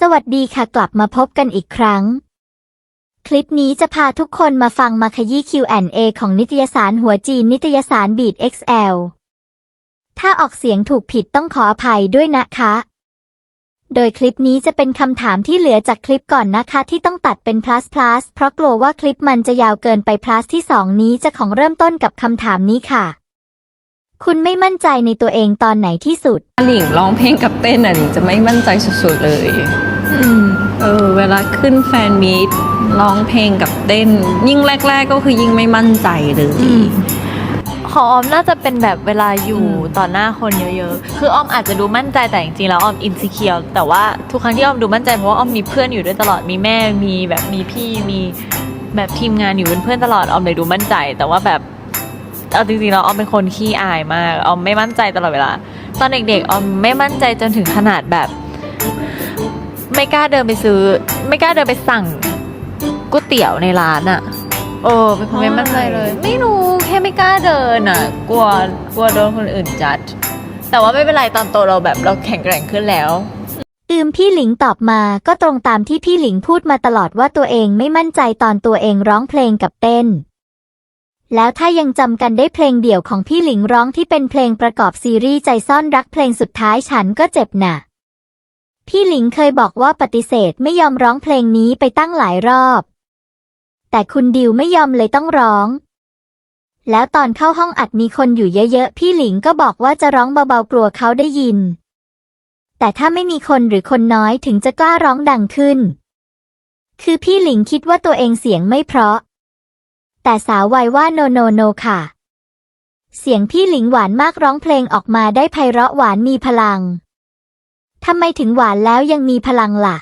สวัสดีค่ะกลับมาพบกันอีกครั้ง คลิปนี้จะพาทุกคนมาฟังมาขยี้ Q&A ของนิตยสารหัวจีนนิตยสารบีด XL ถ้าออกเสียงถูกผิดต้องขออภัยด้วยนะคะ โดยคลิปนี้จะเป็นคำถามที่เหลือจากคลิปก่อนนะคะ ที่ต้องตัดเป็น plus plus เพราะกลัวว่าคลิปมันจะยาวเกินไป plus ที่2นี้จะของเริ่มต้นกับคำถามนี้ค่ะ คุณไม่มั่นใจในตัวเองตอนไหนที่สุด หลิงร้องเพลงกับเต้นอะหลิงจะไม่มั่นใจสุดๆเลย อืม เออ เวลาขึ้นแฟนมีตร้องเพลงกับเต้น ยิ่งแรก ๆ ก็คือยิ่งไม่มั่นใจเลยของออมน่าจะเป็นแบบเวลาอยู่ต่อหน้าคนเยอะๆ คือออมอาจจะดูมั่นใจแต่จริงๆ แล้วออมอินสิเคียว แต่ว่าทุกครั้งที่ออมดูมั่นใจเพราะว่าออมมีเพื่อนอยู่ด้วยตลอด มีแม่ มีแบบมีพี่ มีแบบทีมงานอยู่เป็นเพื่อนตลอด ออมเลยดูมั่นใจ แต่ว่าแบบ เอาจริงๆแล้วออมเป็นคนขี้อายมากออมไม่มั่นใจตลอดเวลา ตอนเด็กๆออมไม่มั่นใจจนถึงขนาดแบบ ไม่กล้าเดินไปซื้อ ไม่กล้าเดินไปสั่งก๋วยเตี๋ยวในร้านอะโอ้เป็นคนไม่มั่นใจเลย ไม่รู้แค่ไม่กล้าเดินอะกลัวกลัวโดนคนอื่นจัด แต่ว่าไม่เป็นไรตอนโตเราแบบเราแข็งแกร่งขึ้นแล้วอืมพี่หลิงตอบมาก็ตรงตามที่พี่หลิงพูดมาตลอดว่าตัวเองไม่มั่นใจตอนตัวเองร้องเพลงกับเต้น แล้วถ้ายังจำกันได้เพลงเดี่ยวของพี่หลิงร้องที่เป็นเพลงประกอบซีรีส์ใจซ่อนรักเพลงสุดท้ายฉันก็เจ็บหนะพี่หลิงเคยบอกว่าปฏิเสธไม่ยอมร้องเพลงนี้ไปตั้งหลายรอบ แต่คุณดิวไม่ยอมเลยต้องร้อง แล้วตอนเข้าห้องอัดมีคนอยู่เยอะๆ พี่หลิงก็บอกว่าจะร้องเบาๆกลัวเขาได้ยิน แต่ถ้าไม่มีคนหรือคนน้อยถึงจะกล้าร้องดังขึ้น คือพี่หลิงคิดว่าตัวเองเสียงไม่เพราะ แต่สาววัยว่าโนโนโนค่ะ เสียงพี่หลิงหวานมากร้องเพลงออกมาได้ไพเราะหวานมีพลัง ทำไมถึงหวานแล้วยังมีพลังล่ะ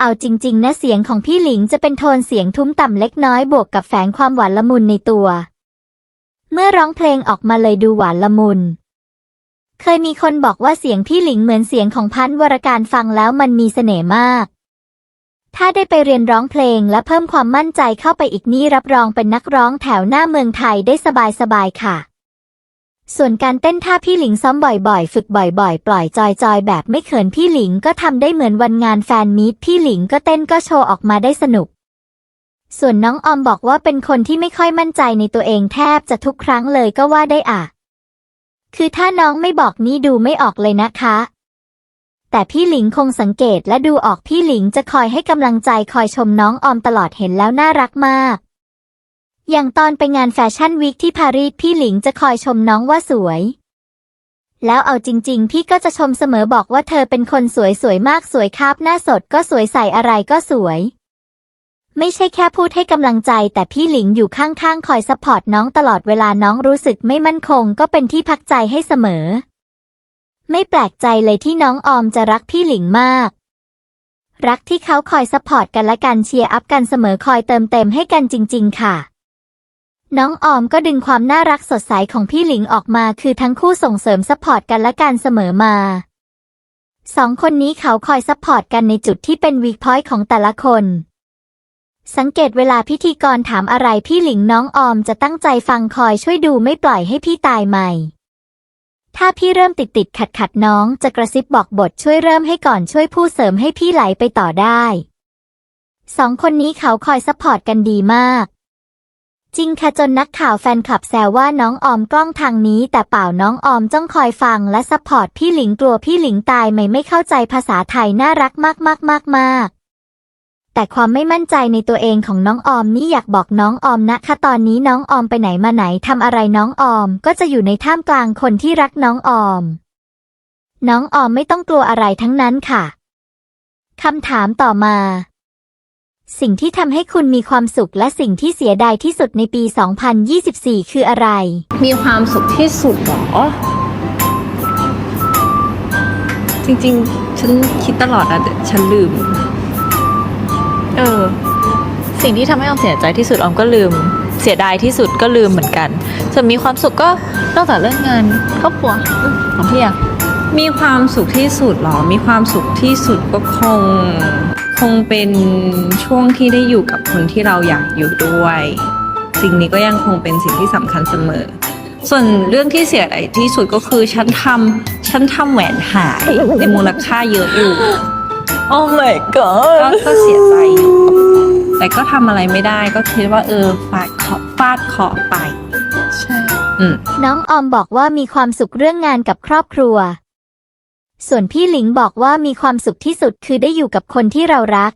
เอาจริง ๆ นะเสียงของพี่หลิงจะเป็นโทนเสียงทุ้มต่ำเล็กน้อยบวกกับแฝงความหวานละมุนในตัว เมื่อร้องเพลงออกมาเลยดูหวานละมุน เคยมีคนบอกว่าเสียงพี่หลิงเหมือนเสียงของพันวรการฟังแล้วมันมีเสน่ห์มาก ถ้าได้ไปเรียนร้องเพลงและเพิ่มความมั่นใจเข้าไปอีกนี่รับรองเป็นนักร้องแถวหน้าเมืองไทยได้สบายๆค่ะ ส่วนการเต้นท่าพี่หลิงซ้อมบ่อยๆ ฝึกบ่อยๆ ปล่อยจอยๆ แบบไม่เขินพี่หลิงก็ทำได้เหมือนวันงานแฟนมีตพี่หลิงก็เต้นก็โชว์ออกมาได้สนุก ส่วนน้องออมบอกว่าเป็นคนที่ไม่ค่อยมั่นใจในตัวเองแทบจะทุกครั้งเลยก็ว่าได้อะ คือถ้าน้องไม่บอกนี่ดูไม่ออกเลยนะคะ แต่พี่หลิงคงสังเกตและดูออกพี่หลิงจะคอยให้กำลังใจคอยชมน้องออมตลอดเห็นแล้วน่ารักมาก อย่างตอนไปงานแฟชั่นวีคที่ปารีสพี่หลิงจะคอยชมน้องว่าสวย แล้วเอาจริง ๆ พี่ก็จะชมเสมอบอกว่าเธอเป็นคนสวยสวยมากสวยคาบหน้าสดก็สวยใส่อะไรก็สวย ไม่ใช่แค่พูดให้กำลังใจ แต่พี่หลิงอยู่ข้างๆคอยซัพพอร์ตน้องตลอดเวลาน้องรู้สึกไม่มั่นคง ก็เป็นที่พักใจให้เสมอ ไม่แปลกใจเลยที่น้องออมจะรักพี่หลิงมาก รักที่เขาคอยซัพพอร์ตกันและกันเชียร์อัพกันเสมอคอยเติมเต็มให้กันจริง ๆ ค่ะ น้องออมก็ดึงความน่ารักสดใสของพี่หลิงออกมา คือทั้งคู่ส่งเสริมซัพพอร์ตกันและกันเสมอมาสองคนนี้เขาคอยซัพพอร์ตกันในจุดที่เป็นวีคพอยต์ของแต่ละคน สังเกตเวลาพิธีกรถามอะไรพี่หลิงน้องออมจะตั้งใจฟังคอยช่วยดูไม่ปล่อยให้พี่ตายใหม่ ถ้าพี่เริ่มติดติดขัดขัดน้อง จะกระซิบบอกบทช่วยเริ่มให้ก่อนช่วยผู้เสริมให้พี่ไหลไปต่อได้สองคนนี้เขาคอยซัพพอร์ตกันดีมาก จริงค่ะจนนักข่าวแฟนคลับแซวว่าน้องออมกล้องทางนี้ แต่เปล่าน้องออมจ้องคอยฟังและซัพพอร์ตพี่หลิงกลัวพี่หลิงตายไม่ไม่เข้าใจภาษาไทยน่ารักมากมากมากมาก แต่ความไม่มั่นใจในตัวเองของน้องออมนี่อยากบอกน้องออมนะคะตอนนี้น้องออมไปไหนมาไหนทำอะไรน้องออม ก็จะอยู่ในท่ามกลางคนที่รักน้องออม น้องออมไม่ต้องกลัวอะไรทั้งนั้นค่ะคำถามต่อมา สิ่งที่ทำให้คุณมีความสุขและสิ่งที่เสียดายที่สุดในปี 2024 คืออะไร มีความสุขที่สุดเหรอ จริงๆ ฉันคิดตลอดนะแต่ฉันลืม เออ สิ่งที่ทำให้ออมเสียใจที่สุดออมก็ลืม เสียดายที่สุดก็ลืมเหมือนกัน ส่วนมีความสุขก็นอกจากเรื่องงานครอบครัวของพี่อะมีความสุขที่สุดเหรอ มีความสุขที่สุดก็คง คงเป็นช่วงที่ได้อยู่กับคนที่เราอยากอยู่ด้วย สิ่งนี้ก็ยังคงเป็นสิ่งที่สำคัญเสมอ ส่วนเรื่องที่เสียดายที่สุดก็คือฉันทำฉันทำแหวนหายในมูลค่าเยอะอยู่ โอ้ my ก็ god ก็เสียใจอยู่ แต่ก็ทำอะไรไม่ได้ก็คิดว่าเออฟาดเคราะห์ฟาดเคราะห์ไป ใช่ อืม น้องออมบอกว่ามีความสุขเรื่องงานกับครอบครัว ส่วนพี่หลิงบอกว่ามีความสุขที่สุดคือได้อยู่กับคนที่เรารัก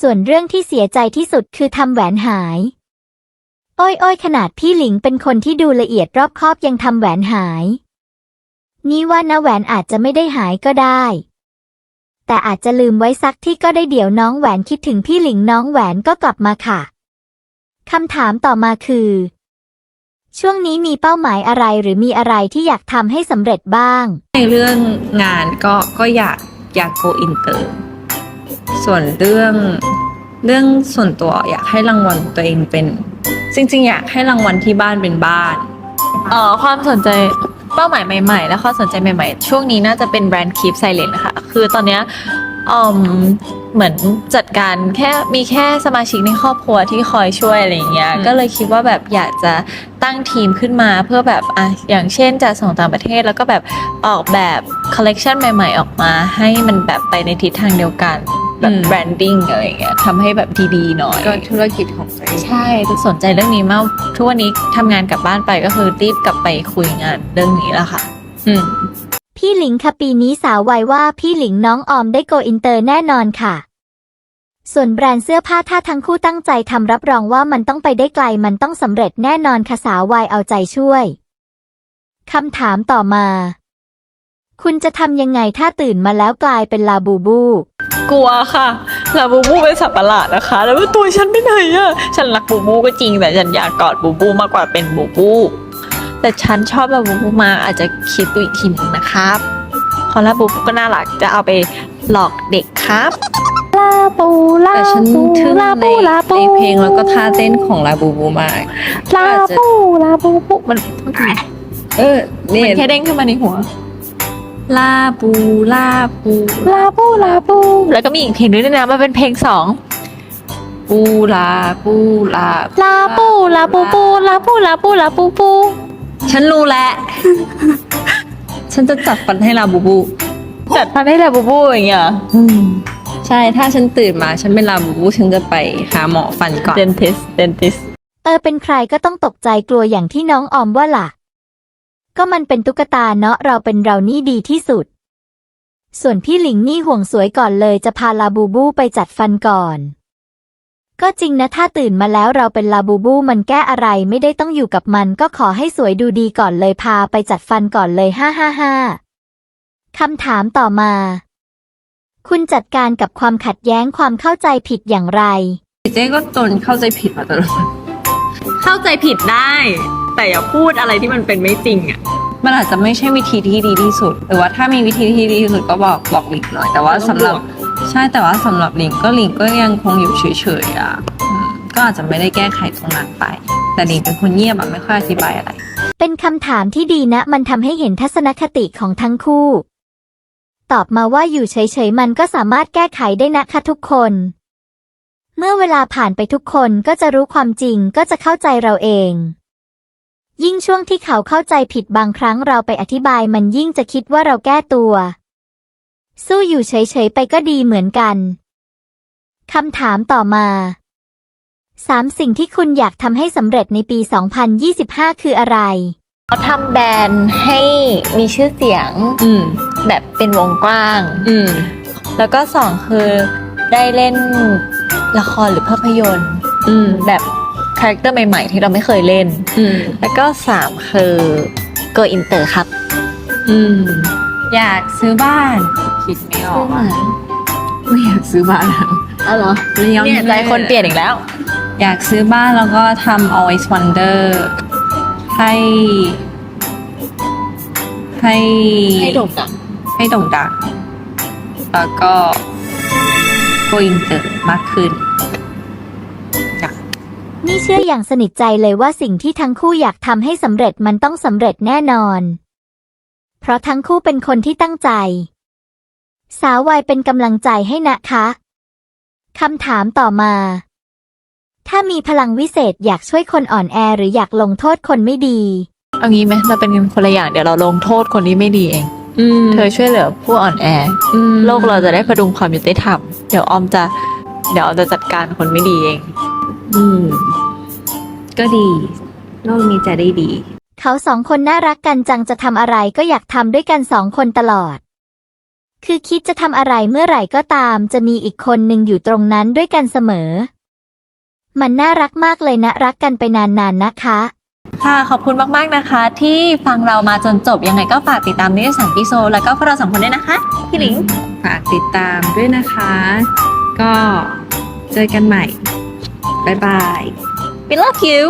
ส่วนเรื่องที่เสียใจที่สุดคือทำแหวนหายอ้อยอ้อยขนาดพี่หลิงเป็นคนที่ดูละเอียดรอบคอบยังทำแหวนหาย นี่ว่านะแหวนอาจจะไม่ได้หายก็ได้ แต่อาจจะลืมไว้ซักที่ก็ได้เดี๋ยวน้องแหวนคิดถึงพี่หลิงน้องแหวนก็กลับมาค่ะคำถามต่อมาคือ ช่วงนี้มีเป้าหมายอะไรหรือมีอะไรที่อยากทำให้สำเร็จบ้าง ในเรื่องงานก็ก็อยากอยาก go inter ส่วนเรื่องเรื่องส่วนตัวอยากให้รางวัลตัวเองเป็น จริง ๆ อยากให้รางวัลที่บ้านเป็นบ้าน เอ่อความสนใจ เป้าหมายใหม่ๆ และความสนใจใหม่ๆ ช่วงนี้น่าจะเป็นแบรนด์ Keep Silent ค่ะคือตอนเนี้ยอืมเหมือนจัดการแค่มีแค่สมาชิกในครอบครัวที่คอยช่วยอะไรอย่างเงี้ยอืมก็เลยคิดว่าแบบอยากจะตั้งทีมขึ้นมาเพื่อแบบอะอย่างเช่นจะส่งต่างประเทศแล้วก็แบบออกแบบคอลเลกชันใหม่ ๆ ออกมา ให้มันแบบไปในทิศทางเดียวกัน แบบแบรนดิ้งอะไรอย่างเงี้ยทำให้แบบดีๆหน่อย ก็ธุรกิจของตัวเองใช่สนใจเรื่องนี้มากทุกวันนี้ทำงานกลับบ้านไปก็คือรีบกลับไปคุยงานเรื่องนี้แล้วค่ะ อืมพี่หลิงค่ะปีนี้สาววัยว่าพี่หลิงน้องออมได้โกอินเตอร์แน่นอนค่ะ ส่วนแบรนด์เสื้อผ้าถ้าทั้งคู่ตั้งใจทำรับรองว่ามันต้องไปได้ไกลมันต้องสำเร็จแน่นอนค่ะสาววัยเอาใจช่วยคำถามต่อมา คุณจะทำยังไงถ้าตื่นมาแล้วกลายเป็นลาบูบู กลัวค่ะลาบูบูเป็นสัตว์ประหลาดนะคะ แล้วว่าตัวฉันไปไหนอะฉันรักบูบูก็จริงแต่ฉันอยากกอดบูบูมากกว่าเป็นบูบู แต่ฉันชอบลาบูบูมากอาจจะคิดดูอีกทีหนึงนะครับเพราะลาบูบูก็น่ารักจะเอาไปหลอกเด็กครับลาปูลาแต่ฉันปูทึ่งลาในปูลาปูในเพลงแล้วก็ท่าเต้นของลาบูบูมากลาปูลาปูปูมัน เออนี่มันแค่เด้งขึ้นมาในหัว ลาบูลาบูลาปูลาปู แล้วก็มีอีกเพลงด้วยนะมันเป็นเพลงสองปูลาปูลาลาปูลาปูปูลาปูลาปูลาปูปู ฉันรู้แล้ว ฉันจะจัดฟันให้ลาบูบูจัดพันให้ลาบูบูอย่างเงี้ยใช่ถ้าฉันตื่นมาฉันเป็นลาบูบูฉันจะไปหาหมอฟันก่อน เดนทิสเดนทิส เออเป็นใครก็ต้องตกใจกลัวอย่างที่น้องออมว่าล่ะ ก็มันเป็นตุ๊กตาเนาะเราเป็นเรานี่ดีที่สุด ส่วนพี่หลิงนี่ห่วงสวยก่อนเลยจะพาลาบูบูไปจัดฟันก่อน ก็จริงนะถ้าตื่นมาแล้วเราเป็นลาบูบูมันแก้อะไรไม่ได้ต้องอยู่กับมัน ก็ขอให้สวยดูดีก่อนเลยพาไปจัดฟันก่อนเลยฮ่าฮ่าฮ่าคำถามต่อมา คุณจัดการกับความขัดแย้งความเข้าใจผิดอย่างไร เจ๊ก็จนเข้าใจผิดมาตลอด เข้าใจผิดได้ แต่อย่าพูดอะไรที่มันเป็นไม่จริงอะ มันอาจจะไม่ใช่วิธีที่ดีที่สุด หรือว่าถ้ามีวิธีที่ดีที่สุดก็บอกบอกลิงหน่อย แต่ว่าสำหรับใช่แต่ว่าสำหรับลิงก็ลิงก็ยังคงอยู่เฉยๆอะอืมก็อาจจะไม่ได้แก้ไขตรงนั้นไป แต่ลิงเป็นคนเงียบอะไม่ค่อยอธิบายอะไร เป็นคำถามที่ดีนะ มันทำให้เห็นทัศนคติของทั้งคู่ ตอบมาว่าอยู่เฉยๆ มันก็สามารถแก้ไขได้นะคะทุกคน เมื่อเวลาผ่านไปทุกคนก็จะรู้ความจริงก็จะเข้าใจเราเอง ยิ่งช่วงที่เขาเข้าใจผิดบางครั้งเราไปอธิบายมันยิ่งจะคิดว่าเราแก้ตัว สู้อยู่เฉยๆไปก็ดีเหมือนกันคำถามต่อมาสามสิ่งที่คุณอยากทำให้สำเร็จในปี 2025 คืออะไรเขาทำแบรนด์ให้มีชื่อเสียงอืม แบบเป็นวงกว้าง อืม แล้วก็สองคือได้เล่นละครหรือภาพยนตร์ อืม แบบ คาแรคเตอร์ใหม่ๆ ที่เราไม่เคยเล่น อืมแล้วก็สามคือเกิอินเตอร์ครับอืมอยากซื้อบ้าน คิดไม่ออกอะไม่อยากซื้อบ้านแล้วอ๋อเหรอเนี่ยใจคนเปลี่ยนอีกแล้ว อยากซื้อบ้านแล้วก็ทำ always wonder ให้ ให้ให้โด่งดังให้โด่งดังแล้วก็ go inter มากขึ้น นี่เชื่ออย่างสนิทใจเลยว่าสิ่งที่ทั้งคู่อยากทำให้สำเร็จมันต้องสำเร็จแน่นอน เพราะทั้งคู่เป็นคนที่ตั้งใจ สาววัยเป็นกำลังใจให้นะคะคำถามต่อมา ถ้ามีพลังวิเศษอยากช่วยคนอ่อนแอหรืออยากลงโทษคนไม่ดี เอางี้ไหมเราเป็นคนละอย่างเดี๋ยวเราลงโทษคนที่ไม่ดีเอง อืมเธอช่วยเหลือผู้อ่อนแอมโลกเราจะได้พดุงความยุติธรรม เดี๋ยวออมจะ เดี๋ยวออมจะจัดการคนไม่ดีเอง อืม ก็ดี โลกนี้จะได้ดี เขาสองคนน่ารักกันจังจะทำอะไรก็อยากทำด้วยกันสองคนตลอด คือคิดจะทำอะไรเมื่อไหร่ก็ตาม จะมีอีกคนหนึ่งอยู่ตรงนั้นด้วยกันเสมอ มันน่ารักมากเลยนะ รักกันไปนานๆนะคะ ค่ะ ขอบคุณมาก ๆ นะคะ ที่ฟังเรามาจนจบ ยังไงก็ฝากติดตามนิตยสารปิโซ แล้วก็พวกเราสองคนด้วยนะคะ พี่หลิง ฝากติดตามด้วยนะคะ ก็เจอกันใหม่ บ๊ายบาย we love you